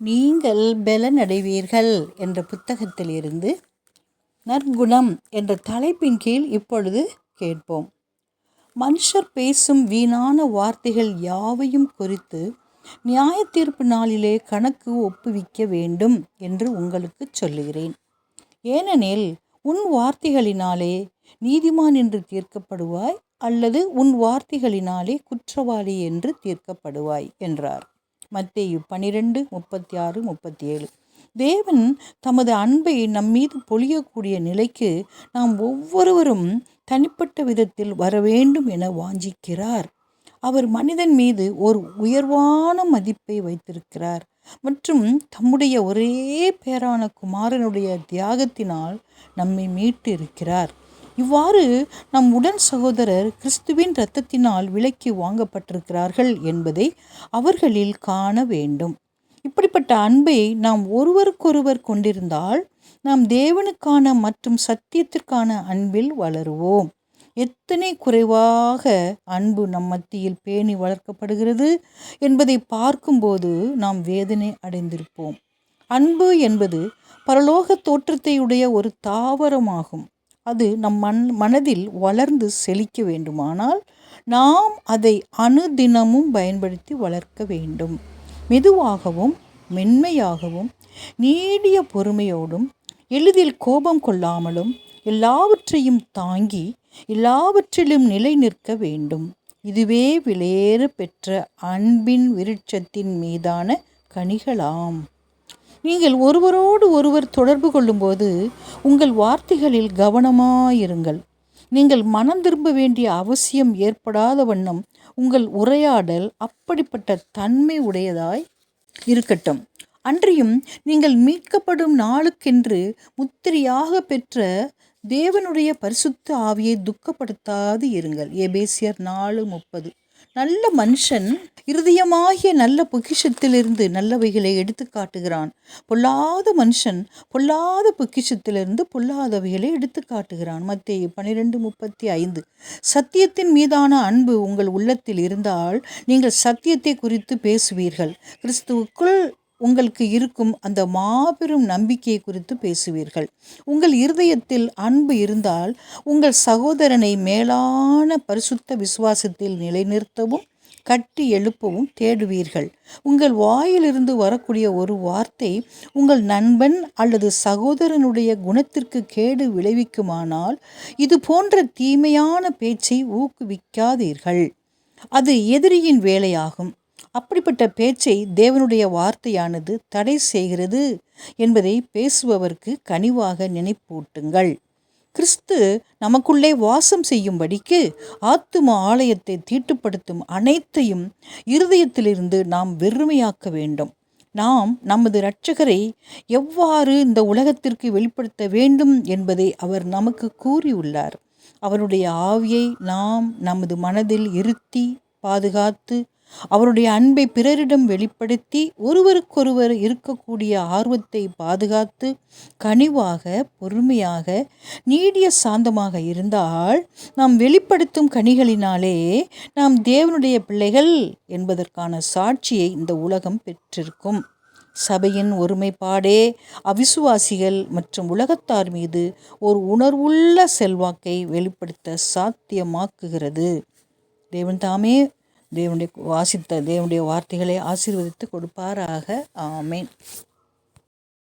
நீங்கள் பலனடைவீர்கள் என்ற புத்தகத்திலிருந்து நற்குணம் என்ற தலைப்பின் கீழ் இப்பொழுது கேட்போம். மனுஷர் பேசும் வீணான வார்த்தைகள் யாவையும் குறித்து நியாய தீர்ப்பு நாளிலே கணக்கு ஒப்புவிக்க வேண்டும் என்று உங்களுக்கு சொல்லுகிறேன். ஏனெனில் உன் வார்த்தைகளினாலே நீதிமான் என்று தீர்க்கப்படுவாய் அல்லது உன் வார்த்தைகளினாலே குற்றவாளி என்று தீர்க்கப்படுவாய் என்றார். மத்தேயு பனிரெண்டு முப்பத்தி ஆறு முப்பத்தி ஏழு தேவன் தமது அன்பை நம்மீது பொழியக்கூடிய நிலைக்கு நாம் ஒவ்வொருவரும் தனிப்பட்ட விதத்தில் வர வேண்டும் என வாஞ்சிக்கிறார். அவர் மனிதன் மீது ஒரு உயர்வான மதிப்பை வைத்திருக்கிறார். மற்றும் தம்முடைய ஒரே பேரான குமாரனுடைய தியாகத்தினால் நம்மை மீட்டு இருக்கிறார். இவ்வாறு நம் உடன் சகோதரர் கிறிஸ்துவின் இரத்தத்தினால் விலக்கி வாங்கப்பட்டிருக்கிறார்கள் என்பதை அவர்களில் காண வேண்டும். இப்படிப்பட்ட அன்பை நாம் ஒருவருக்கொருவர் கொண்டிருந்தால் நாம் தேவனுக்கான மற்றும் சத்தியத்திற்கான அன்பில் வளருவோம். எத்தனை குறைவாக அன்பு நம் மத்தியில் பேணி வளர்க்கப்படுகிறது என்பதை பார்க்கும்போது நாம் வேதனை அடைந்திருப்போம். அன்பு என்பது பரலோக தோற்றத்தையுடைய ஒரு தாவரமாகும். அது நம் மண் மனதில் வளர்ந்து செழிக்க வேண்டுமானால் நாம் அதை அணுதினமும் பயன்படுத்தி வளர்க்க வேண்டும். மெதுவாகவும் மென்மையாகவும் நீடிய பொறுமையோடும் எளிதில் கோபம் கொள்ளாமலும் எல்லாவற்றையும் தாங்கி எல்லாவற்றிலும் நிலை நிற்க வேண்டும். இதுவே விலையேறு பெற்ற அன்பின் விருட்சத்தின் மீதான கனிகளாம். நீங்கள் ஒருவரோடு ஒருவர் தொடர்பு கொள்ளும்போது உங்கள் வார்த்தைகளில் கவனமாயிருங்கள். நீங்கள் மனம் திரும்ப வேண்டிய அவசியம் ஏற்படாத வண்ணம் உங்கள் உரையாடல் அப்படிப்பட்ட தன்மை உடையதாய் இருக்கட்டும். அன்றியும் நீங்கள் மீட்கப்படும் நாளுக்கென்று முத்திரையாக பெற்ற தேவனுடைய பரிசுத்த ஆவியை துக்கப்படுத்தாது இருங்கள். எபேசியர் நாலு முப்பது. நல்ல மனுஷன் இருதயமாகிய நல்ல பொக்கிஷத்திலிருந்து நல்லவைகளை எடுத்து காட்டுகிறான். பொல்லாத மனுஷன் பொல்லாத பொக்கிஷத்திலிருந்து பொல்லாதவைகளை எடுத்து காட்டுகிறான். மத்திய பன்னிரெண்டு முப்பத்தி ஐந்து. சத்தியத்தின் மீதான அன்பு உங்கள் உள்ளத்தில் இருந்தால் நீங்கள் சத்தியத்தை குறித்து பேசுவீர்கள். கிறிஸ்துவுக்குள் உங்களுக்கு இருக்கும் அந்த மாபெரும் நம்பிக்கையை குறித்து பேசுவீர்கள். உங்கள் இருதயத்தில் அன்பு இருந்தால் உங்கள் சகோதரனை மேலான பரிசுத்த விசுவாசத்தில் நிலைநிறுத்தவும் கட்டி எழுப்பவும் தேடுவீர்கள். உங்கள் வாயிலிருந்து வரக்கூடிய ஒரு வார்த்தை உங்கள் நண்பன் அல்லது சகோதரனுடைய குணத்திற்கு கேடு விளைவிக்குமானால் இது போன்ற தீமையான பேச்சை ஊக்குவிக்காதீர்கள். அது எதிரியின் வேலையாகும். அப்படிப்பட்ட பேச்சை தேவனுடைய வார்த்தையானது தடை செய்கிறது என்பதை பேசுபவருக்கு கனிவாக நினைப்பூட்டுங்கள். கிறிஸ்து நமக்குள்ளே வாசம் செய்யும்படிக்கு ஆத்தும ஆலயத்தை தீட்டுப்படுத்தும் அனைத்தையும் இருதயத்திலிருந்து நாம் வெறுமையாக்க வேண்டும். நாம் நமது இரட்சகரை எவ்வாறு இந்த உலகத்திற்கு வெளிப்படுத்த வேண்டும் என்பதை அவர் நமக்கு கூறியுள்ளார். அவருடைய ஆவியை நாம் நமது மனதில் இருத்தி பாதுகாத்து அவருடைய அன்பை பிறரிடம் வெளிப்படுத்தி ஒருவருக்கொருவர் இருக்கக்கூடிய ஆர்வத்தை பாதுகாத்து கனிவாக பொறுமையாக நீடிய சாந்தமாக இருந்தால் நாம் வெளிப்படுத்தும் கனிகளினாலே நாம் தேவனுடைய பிள்ளைகள் என்பதற்கான சாட்சியை இந்த உலகம் பெற்றிருக்கும். சபையின் ஒருமைப்பாடே அவிசுவாசிகள் மற்றும் உலகத்தார் மீது ஒரு உணர்வுள்ள செல்வாக்கை வெளிப்படுத்த சாத்தியமாக்குகிறது. தேவன் தாமே தேவனுடைய வாசித்த தேவனுடைய வார்த்தைகளை ஆசீர்வதித்து கொடுப்பாராக. ஆமேன்.